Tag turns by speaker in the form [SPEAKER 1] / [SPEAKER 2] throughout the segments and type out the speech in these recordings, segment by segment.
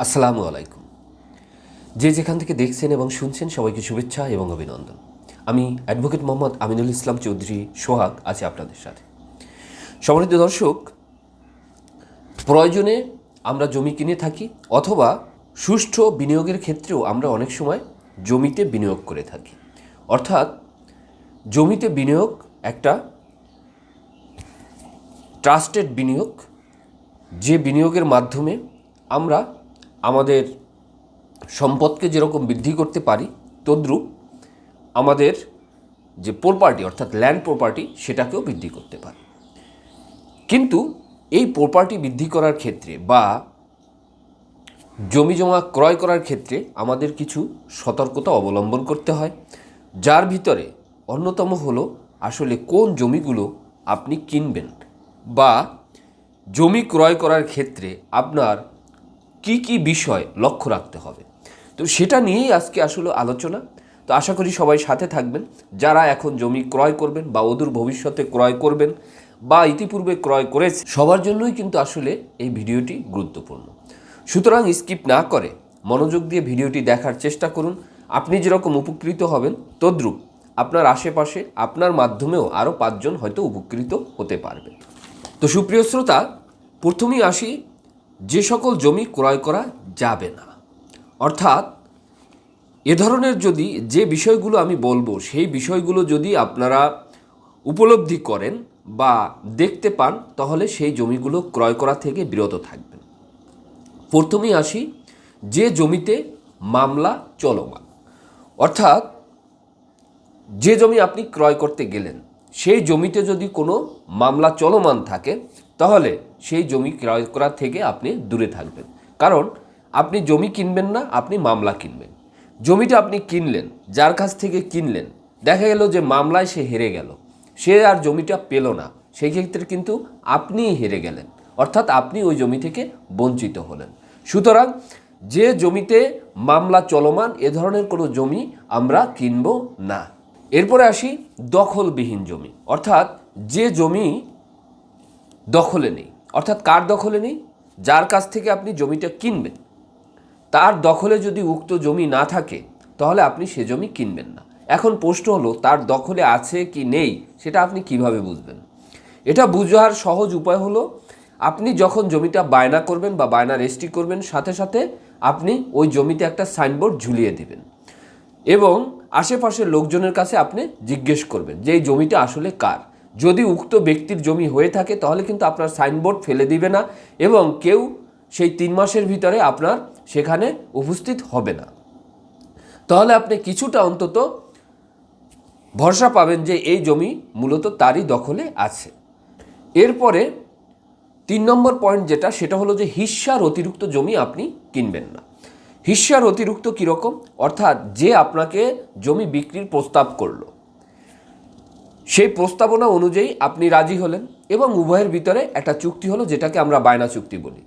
[SPEAKER 1] আসসালামু আলাইকুম। যে যেখান থেকে দেখছেন এবং শুনছেন সবাইকে শুভেচ্ছা এবং অভিনন্দন। আমি অ্যাডভোকেট মোহাম্মদ আমিনুল ইসলাম চৌধুরী, সোহাগ, আছি আপনাদের সাথে। সম্মানিত দর্শক, প্রয়োজনে আমরা জমি কিনে থাকি অথবা সুষ্ঠু বিনিয়োগের ক্ষেত্রেও আমরা অনেক সময় জমিতে বিনিয়োগ করে থাকি। অর্থাৎ জমিতে বিনিয়োগ একটা ট্রাস্টেড বিনিয়োগ, যে বিনিয়োগের মাধ্যমে আমরা আমাদের সম্পদকে যেরকম বৃদ্ধি করতে পারি, তদ্রূপ আমাদের যে প্রপার্টি অর্থাৎ ল্যান্ড প্রপার্টি সেটাকেও বৃদ্ধি করতে পারি। কিন্তু এই প্রপার্টি বৃদ্ধি করার ক্ষেত্রে বা জমি জমা ক্রয় করার ক্ষেত্রে আমাদের কিছু সতর্কতা অবলম্বন করতে হয়, যার ভিতরে অন্যতম হলো আসলে কোন জমিগুলো আপনি কিনবেন বা জমি ক্রয় করার ক্ষেত্রে আপনার কি কি বিষয় লক্ষ্য রাখতে হবে? তো সেটা নিয়েই আজকে আসলে আলোচনা। তো আশা করি সবাই সাথে থাকবেন। যারা এখন জমি ক্রয় করবেন বা অদূর ভবিষ্যতে ক্রয় করবেন বা ইতিপূর্বে ক্রয় করেছে সবার জন্যই কিন্তু আসলে এই ভিডিওটি গুরুত্বপূর্ণ। সুতরাং স্কিপ না করে মনোযোগ দিয়ে ভিডিওটি দেখার চেষ্টা করুন। আপনি যেরকম উপকৃত হবেন, তদ্রূপ আপনার আশেপাশে, আপনার মাধ্যমেও আরও পাঁচজন হয়তো উপকৃত হতে পারবে তো সুপ্রিয় শ্রোতা, প্রথমেই আসি যে সকল জমি ক্রয় করা যাবে না। অর্থাৎ, এ ধরনের যদি যে বিষয়গুলো আমি বলব, সেই বিষয়গুলো যদি আপনারা উপলব্ধি করেন বা দেখতে পান, তাহলে সেই জমিগুলো ক্রয় করা থেকে বিরত থাকবেন। প্রথমেই আসি, যে জমিতে মামলা চলমান। অর্থাৎ, যে জমি আপনি ক্রয় করতে গেলেন, সেই জমিতে যদি কোনো মামলা চলমান থাকে, তাহলে সেই জমি ক্রয় করা থেকে আপনি দূরে থাকবেন। কারণ আপনি জমি কিনবেন না, আপনি মামলা কিনবেন। জমিটা আপনি কিনলেন, যার কাছ থেকে কিনলেন, দেখা গেল যে মামলায় সে হেরে গেল। সে আর জমিটা পেল না, সেই ক্ষেত্রে কিন্তু আপনিই হেরে গেলেন। অর্থাৎ আপনি ওই জমি থেকে বঞ্চিত হলেন। সুতরাং যে জমিতে মামলা চলমান, এ ধরনের কোনো জমি আমরা কিনব না। এরপরে আসি দখলবিহীন জমি। অর্থাৎ যে জমি দখলে নেই অর্থাৎ কার দখলে নেই? যার কাছ থেকে আপনি জমিটা কিনবেন। তার দখলে যদি উক্ত জমি না থাকে, তাহলে আপনি সে জমি কিনবেন না। এখন প্রশ্ন হলো, তার দখলে আছে কি নেই, সেটা আপনি কীভাবে বুঝবেন? এটা বুঝার সহজ উপায় হলো, আপনি যখন জমিটা বায়না করবেন বা বায়না রেজিস্ট্রি করবেন, সাথে সাথে আপনি ওই জমিতে একটা সাইনবোর্ড ঝুলিয়ে দেবেন। এবং আশেপাশের লোকজনের কাছে আপনি জিজ্ঞেস করবেন যে, এই জমিটা আসলে কার? যদি উক্ত ব্যক্তির জমি হয়ে থাকে, তাহলে কিন্তু আপনার সাইনবোর্ড ফেলে দিবে না এবং কেউ সেই তিন মাসের ভিতরে আপনার সেখানে উপস্থিত হবে না। তাহলে আপনি কিছুটা অন্তত ভরসা পাবেন যে এই জমি মূলত তারই দখলে আছে। এরপরে তিন নম্বর পয়েন্ট যেটা, সেটা হলো যে হিস্যার অতিরিক্ত জমি আপনি কিনবেন না। হিস্যার অতিরিক্ত কীরকম? অর্থাৎ যে আপনাকে জমি বিক্রির প্রস্তাব করল সেই প্রস্তাবনা অনুযায়ী আপনি রাজি হলেন এবং উভয়ের ভিতরে একটা চুক্তি হলো যেটাকে আমরা বায়না চুক্তি বলি।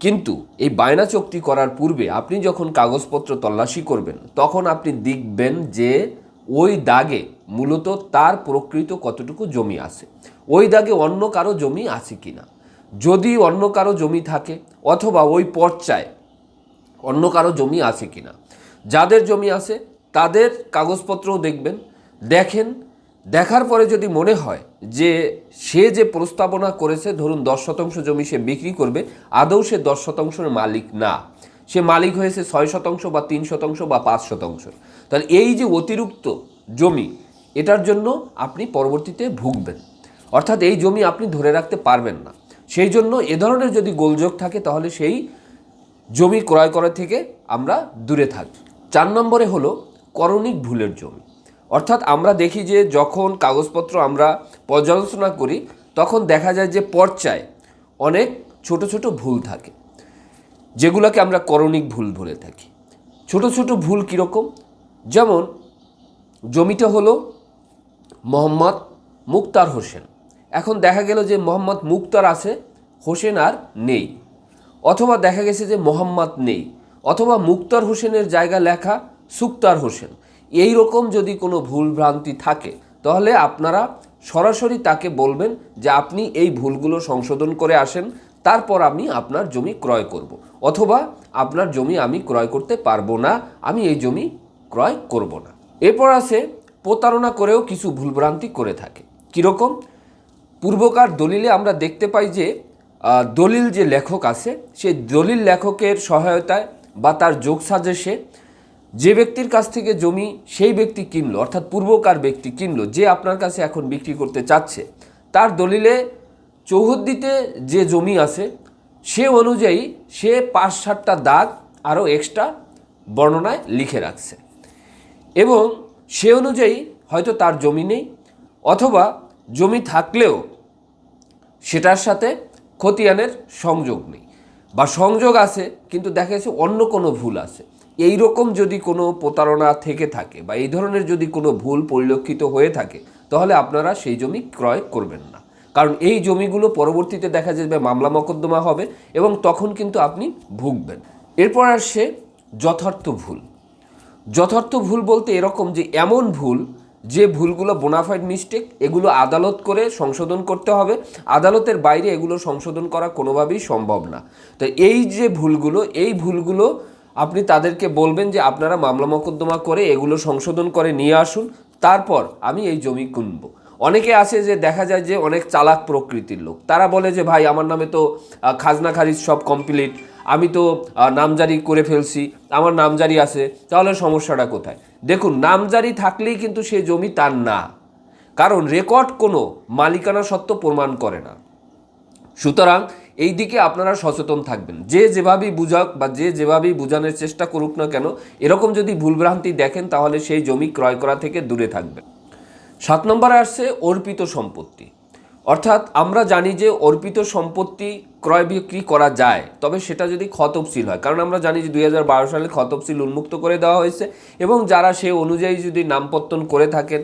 [SPEAKER 1] কিন্তু এই বায়না চুক্তি করার পূর্বে আপনি যখন কাগজপত্র তল্লাশি করবেন, তখন আপনি দেখবেন যে ওই দাগে মূলত তার প্রকৃত কতটুকু জমি আছে, ওই দাগে অন্য কারও জমি আছে কিনা। যদি অন্য কারও জমি থাকে অথবা ওই পর্যায়ে অন্য কারও জমি আছে কিনা, যাদের জমি আছে তাদের কাগজপত্রও দেখবেন, দেখেন দেখার পরে যদি মনে হয় যে সে যে প্রস্তাবনা করেছে, ধরুন দশ শতাংশ জমি সে বিক্রি করবে, আদৌ সে দশ শতাংশের মালিক না। সে মালিক হয়েছে ছয় শতাংশ বা তিন শতাংশ বা পাঁচ শতাংশ। তাহলে এই যে অতিরিক্ত জমি, এটার জন্য আপনি পরবর্তীতে ভুগবেন। অর্থাৎ এই জমি আপনি ধরে রাখতে পারবেন না। সেই জন্য এ ধরনের যদি গোলযোগ থাকে, তাহলে সেই জমি ক্রয় করা থেকে আমরা দূরে থাকি। চার নম্বরে হলো করণিক ভুলের জমি। অর্থাৎ আমরা দেখি যে যখন কাগজপত্র আমরা পর্যালোচনা করি, তখন দেখা যায় যে পর্চায় অনেক ছোট ছোট ভুল থাকে, যেগুলোকে আমরা করণিক ভুল বলে থাকি। ছোট ছোট ভুল কীরকম? যেমন, জমিটা হলো মোহাম্মদ মুক্তার হোসেন। এখন দেখা গেল যে মোহাম্মদ মুক্তার আছে, হোসেন আর নেই। অথবা দেখা গেছে যে মোহাম্মদ নেই। অথবা মুক্তার হোসেনের জায়গা লেখা সুক্তার হোসেন। এই রকম যদি কোনো ভুল ভ্রান্তি থাকে, তাহলে আপনারা সরাসরি তাকে বলবেন যে আপনি এই ভুলগুলো সংশোধন করে আসেন, তারপর আমি আপনার জমি ক্রয় করব। অথবা আপনার জমি আমি ক্রয় করতে পারব না, আমি এই জমি ক্রয় করব না। এরপর আছে, প্রতারণা করেও কিছু ভুলভ্রান্তি করে থাকে। কীরকম? পূর্বকার দলিলে আমরা দেখতে পাই যে দলিল যে লেখক আছে, সেই দলিল লেখকের সহায়তায় বা তার যোগ সাজেশে যে ব্যক্তির কাছ থেকে জমি সেই ব্যক্তি কিনলো, অর্থাৎ পূর্বকার ব্যক্তি কিনলো, যে আপনার কাছে এখন বিক্রি করতে চাচ্ছে, তার দলিলে চৌহদ্দিতে যে জমি আছে, সে অনুযায়ী সে পাঁচ সাতটা দাগ আরও এক্সট্রা বর্ণনায় লিখে রাখছে। এবং সে অনুযায়ী হয়তো তার জমি নেই, অথবা জমি থাকলেও সেটার সাথে খতিয়ানের সংযোগ নেই, বা সংযোগ আছে, কিন্তু দেখা যাচ্ছে অন্য কোনো ভুল আছে। এই রকম যদি কোনো প্রতারণা থেকে থাকে বা এই ধরনের যদি কোনো ভুল পরিলক্ষিত হয়ে থাকে, তাহলে আপনারা সেই জমি ক্রয় করবেন না। কারণ এই জমিগুলো পরবর্তীতে দেখা যাবে মামলা মকদ্দমা হবে এবং তখন কিন্তু আপনি ভুগবেন। এরপর আসছে যথার্থ ভুল। যথার্থ ভুল বলতে এরকম যে এমন ভুল যে ভুলগুলো বোনাফাইড মিস্টেক এগুলো আদালত করে সংশোধন করতে হবে। আদালতের বাইরে এগুলো সংশোধন করা কোনোভাবেই সম্ভব না। তো এই যে ভুলগুলো, এই ভুলগুলো আপনি তাদেরকে বলবেন যে আপনারা মামলা মোকদ্দমা করে এগুলো সংশোধন করে নিয়ে আসুন, তারপর আমি এই জমি কিনবো অনেকে আছে যে দেখা যায় যে অনেক চালাক প্রকৃতির লোক। তারা বলে যে, ভাই, আমার নামে তো খাজনা খারিজ সব কমপ্লিট আমি তো নামজারি করে ফেলছি। আমার নামজারি আছে। তাহলে সমস্যাটা কোথায়? দেখুন, নামজারি থাকলেই কিন্তু সে জমি তার না। কারণ রেকর্ড কোনো মালিকানা সত্ত্ব প্রমাণ করে না। সুতরাং এই দিকে আপনারা সচেতন থাকবেন। যে যেভাবেই বুঝাক বা যে যেভাবেই বোঝানোর চেষ্টা করুক না কেন, এরকম যদি ভুলভ্রান্তি দেখেন, তাহলে সেই জমি ক্রয় করা থেকে দূরে থাকবেন। সাত নম্বরে আসছে অর্পিত সম্পত্তি। অর্থাৎ আমরা জানি যে অর্পিত সম্পত্তি ক্রয় বিক্রি করা যায়, তবে সেটা যদি খতপসিল হয়, কারণ আমরা জানি যে দুই হাজার বারো সালে খতপসিল উন্মুক্ত করে দেওয়া হয়েছে এবং যারা সে অনুযায়ী যদি নামপত্তন করে থাকেন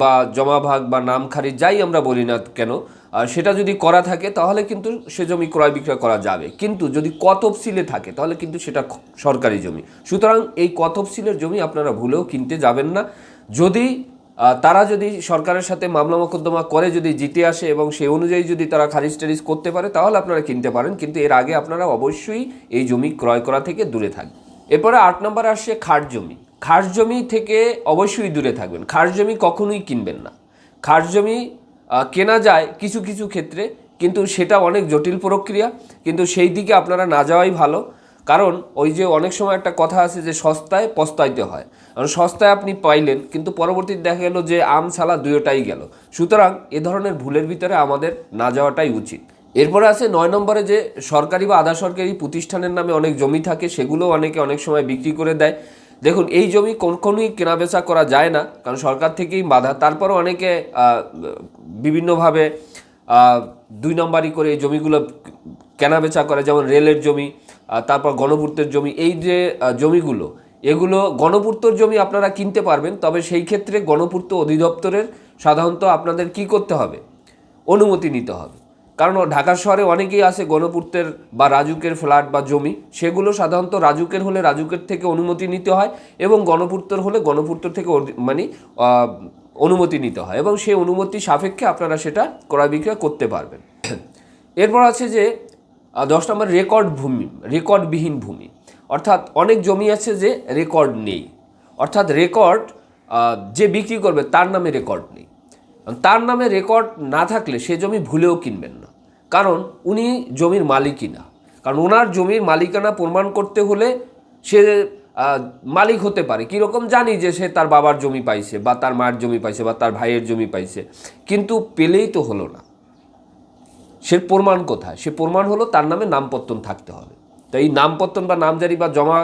[SPEAKER 1] বা জমাভাগ বা নাম খারিজ যাই আমরা বলি না কেন সেটা যদি করা থাকে, তাহলে কিন্তু সে জমি ক্রয় বিক্রয় করা যাবে। কিন্তু যদি কতপসিলে থাকে, তাহলে কিন্তু সেটা সরকারি জমি। সুতরাং এই কতপসিলের জমি আপনারা ভুলেও কিনতে যাবেন না। যদি তারা যদি সরকারের সাথে মামলা মোকদ্দমা করে, যদি জিতে আসে এবং সেই অনুযায়ী যদি তারা খারিজ টারিজ করতে পারে, তাহলে আপনারা কিনতে পারেন। কিন্তু এর আগে আপনারা অবশ্যই এই জমি ক্রয় করা থেকে দূরে থাকবেন এরপরে আট নম্বরে আসছে খাস জমি। খাস জমি থেকে অবশ্যই দূরে থাকবেন। খাস জমি কখনোই কিনবেন না। খাস জমি কেনা যায় কিছু কিছু ক্ষেত্রে, কিন্তু সেটা অনেক জটিল প্রক্রিয়া, কিন্তু সেই দিকে আপনারা না যাওয়াই ভালো। কারণ ওই যে অনেক সময় একটা কথা আছে যে সস্তায় পস্তাইতে হয়। কারণ সস্তায় আপনি পাইলেন, কিন্তু পরবর্তীতে দেখা গেল যে আম ছালা দুয়োটাই গেল। সুতরাং এ ধরনের ভুলের ভিতরে আমাদের না যাওয়াটাই উচিত। এরপরে আছে নয় নম্বরে যে সরকারি বা আধা সরকারি প্রতিষ্ঠানের নামে অনেক জমি থাকে, সেগুলো অনেকে অনেক সময় বিক্রি করে দেয়। দেখুন, এই জমি কখনোই কেনাবেচা করা যায় না, কারণ সরকার থেকেই বাধা। তারপরও অনেকে বিভিন্নভাবে দুই নম্বরই করে এই জমিগুলো কেনাবেচা করে, যেমন রেলের জমি তারপর গণপূর্তের জমি। এই যে জমিগুলো, এগুলো গণপূর্তর জমি আপনারা কিনতে পারবেন, তবে সেই ক্ষেত্রে গণপূর্ত অধিদপ্তরের সাধারণত আপনাদের কি করতে হবে? অনুমতি নিতে হবে। কারণ ঢাকা শহরে অনেকেই আছে গণপূর্তের বা রাজুকের ফ্ল্যাট বা জমি। সেগুলো সাধারণত রাজুকের হলে রাজুকের থেকে অনুমতি নিতে হয় এবং গণপূর্তর হলে গণপূর্তর থেকে মানে অনুমতি নিতে হয় এবং সেই অনুমতি সাপেক্ষে আপনারা সেটা ক্রয় বিক্রয় করতে পারবেন। এরপর আছে যে দশ নম্বর রেকর্ড ভূমি, রেকর্ডবিহীন ভূমি। অর্থাৎ অনেক জমি আছে যে রেকর্ড নেই। অর্থাৎ রেকর্ড যে বিক্রি করবে তার নামে রেকর্ড নেই। তার নামে রেকর্ড না থাকলে সে জমি ভুলেও কিনবেন না। কারণ উনি জমির মালিকই না। কারণ ওনার জমির মালিকানা প্রমাণ করতে হলে সে মালিক হতে পারে। কীরকম জানি যে সে তার বাবার জমি পাইছে বা তার মায়ের জমি পাইছে বা তার ভাইয়ের জমি পাইছে, কিন্তু পেলেই তো হলো না। সে প্রমাণ কোথায়? সে প্রমাণ হলো তার নামে নামপত্তন থাকতে হবে। তো এই নামপত্তন বা নামজারি বা জমা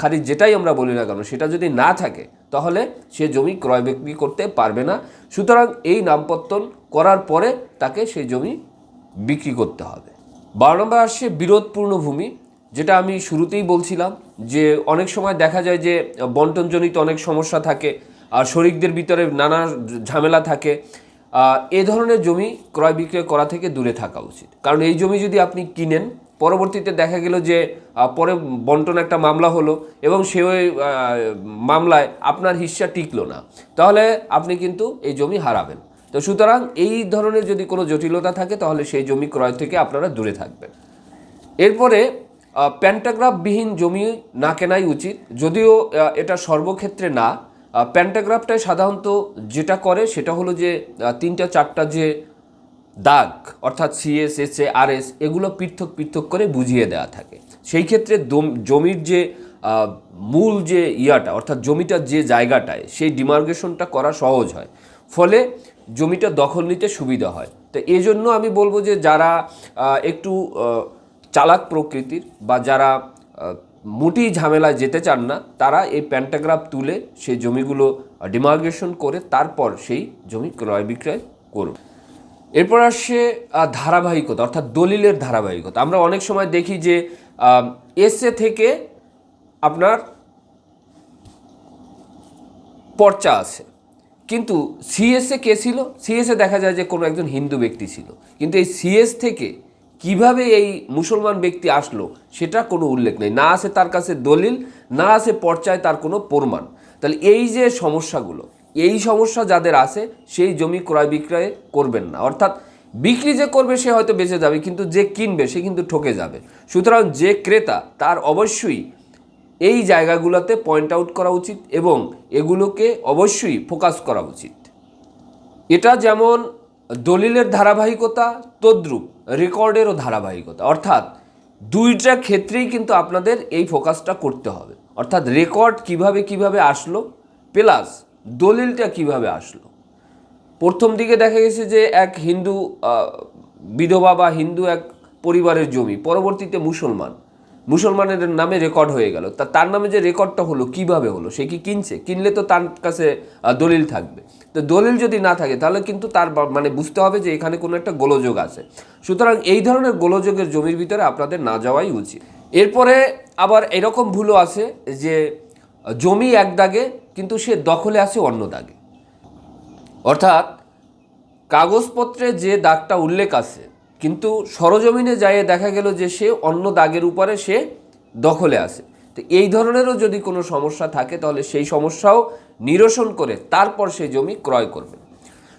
[SPEAKER 1] খারিজ যেটাই আমরা বলি না কেন, সেটা যদি না থাকে, তাহলে সে জমি ক্রয় বিক্রি করতে পারবে না। সুতরাং এই নামপত্তন করার পরে তাকে সেই জমি বিক্রি করতে হবে। বারো নম্বর আসছে বিরোধপূর্ণ ভূমি, যেটা আমি শুরুতেই বলছিলাম যে অনেক সময় দেখা যায় যে বন্টনজনিত অনেক সমস্যা থাকে, আর শরিকদের ভিতরে নানা ঝামেলা থাকে। এ ধরনের জমি ক্রয় বিক্রয় করা থেকে দূরে থাকা উচিত। কারণ এই জমি যদি আপনি কিনেন, পরবর্তীতে দেখা গেল যে পরে বন্টন একটা মামলা হলো এবং সে ওই মামলায় আপনার হিস্সা টিকলো না, তাহলে আপনি কিন্তু এই জমি হারাবেন। তো সুতরাং এই ধরনের যদি কোনো জটিলতা থাকে, তাহলে সেই জমি ক্রয় থেকে আপনারা দূরে থাকবেন। এরপরে প্যান্টাগ্রাফবিহীন জমি না কেনাই উচিত। যদিও এটা সর্বক্ষেত্রে না প্যান্টাগ্রাফটাই সাধারণত যেটা করে সেটা হলো যে তিনটা চারটা যে দাগ, অর্থাৎ CS S A R S এগুলো পৃথক পৃথক করে বুঝিয়ে দেওয়া থাকে। সেই ক্ষেত্রে জমির যে মূল যে ইয়াটা, অর্থাৎ জমিটার যে জায়গাটায় সেই ডিমার্গেশনটা করা সহজ হয়। ফলে জমিটা দখল নিতে সুবিধা হয়। তো এই জন্য আমি বলব যে যারা একটু চালাক প্রকৃতির বা যারা মোটেই ঝামেলায় যেতে চান না, তারা এই প্যান্টাগ্রাফ তুলে সেই জমিগুলো ডিমার্গেশন করে তারপর সেই জমি ক্রয় বিক্রয় করুন। এরপর আসছে ধারাবাহিকতা, অর্থাৎ দলিলের ধারাবাহিকতা। আমরা অনেক সময় দেখি যে এসএ থেকে আপনার পর্চা আছে। কিন্তু সিএসএ কে ছিল? সিএসএ দেখা যায় যে কোনো একজন হিন্দু ব্যক্তি ছিল। কিন্তু এই সিএস থেকে কীভাবে এই মুসলমান ব্যক্তি আসলো, সেটা কোনো উল্লেখ নেই। না আছে তার কাছে দলিল, না আছে পর্চায় তার কোনো প্রমাণ। তাহলে এই যে সমস্যাগুলো, এই সমস্যা যাদের আছে, সেই জমি ক্রয় বিক্রয় করবেন না। অর্থাৎ বিক্রি যে করবে, সে হয়তো বেঁচে যাবে, কিন্তু যে কিনবে, সে কিন্তু ঠকে যাবে। সুতরাং যে ক্রেতা, তার অবশ্যই এই জায়গাগুলোতে পয়েন্ট আউট করা উচিত এবং এগুলোকে অবশ্যই ফোকাস করা উচিত। এটা যেমন দলিলের ধারাবাহিকতা, তদ্রূপ রেকর্ডেরও ধারাবাহিকতা। অর্থাৎ দুইটা ক্ষেত্রেই কিন্তু আপনাদের এই ফোকাসটা করতে হবে। অর্থাৎ রেকর্ড কীভাবে কীভাবে আসলো প্লাস দলিলটা কীভাবে আসলো। প্রথম দিকে দেখা গেছে যে এক হিন্দু বিধবা বা হিন্দু এক পরিবারের জমি, পরবর্তীতে মুসলমান। মুসলমানের নামে রেকর্ড হয়ে গেল। তা তার নামে যে রেকর্ডটা হলো, কীভাবে হলো, সে কি কিনছে? কিনলে তো তার কাছে দলিল থাকবে। তো দলিল যদি না থাকে, তাহলে কিন্তু তার মানে বুঝতে হবে যে এখানে কোনো একটা গোলযোগ আছে। সুতরাং এই ধরনের গোলযোগের জমির ভিতরে আপনাদের না যাওয়াই উচিত। এরপরে আবার এরকম ভুলও আছে যে, জমি এক দাগে, কিন্তু সে দখলে আছে অন্য দাগে। অর্থাৎ, কাগজপত্রে যে দাগটা উল্লেখ আছে কিন্তু সরজমিনে যাইয়ে দেখা গেল যে সে অন্য দাগের উপরে সে দখলে আছে। তো এই ধরনেরও যদি কোনো সমস্যা থাকে, তাহলে সেই সমস্যাও নিরসন করে তারপর সেই জমি ক্রয় করবে।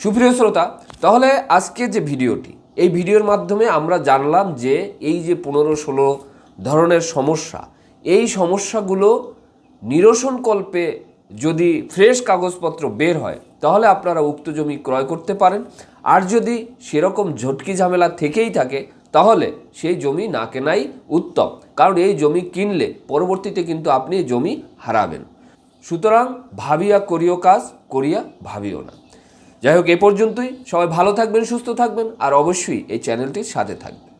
[SPEAKER 1] সুপ্রিয় শ্রোতা, তাহলে আজকে যে ভিডিওটি, এই ভিডিওর মাধ্যমে আমরা জানলাম যে এই যে পনেরো ষোলো ধরনের সমস্যা, এই সমস্যাগুলো নিরসনকল্পে যদি ফ্রেশ কাগজপত্র বের হয়, তাহলে আপনারা উক্ত জমি ক্রয় করতে পারেন। আর যদি সেরকম ঝটকি ঝামেলা থেকেই থাকে, তাহলে সেই জমি না কেনাই উত্তম। কারণ এই জমি কিনলে পরবর্তীতে কিন্তু আপনি জমি হারাবেন। সুতরাং ভাবিয়া করিও কাজ, করিয়া ভাবিও না। যাই হোক, এ পর্যন্তই। সবাই ভালো থাকবেন, সুস্থ থাকবেন, আর অবশ্যই এই চ্যানেলটির সাথে থাকবেন।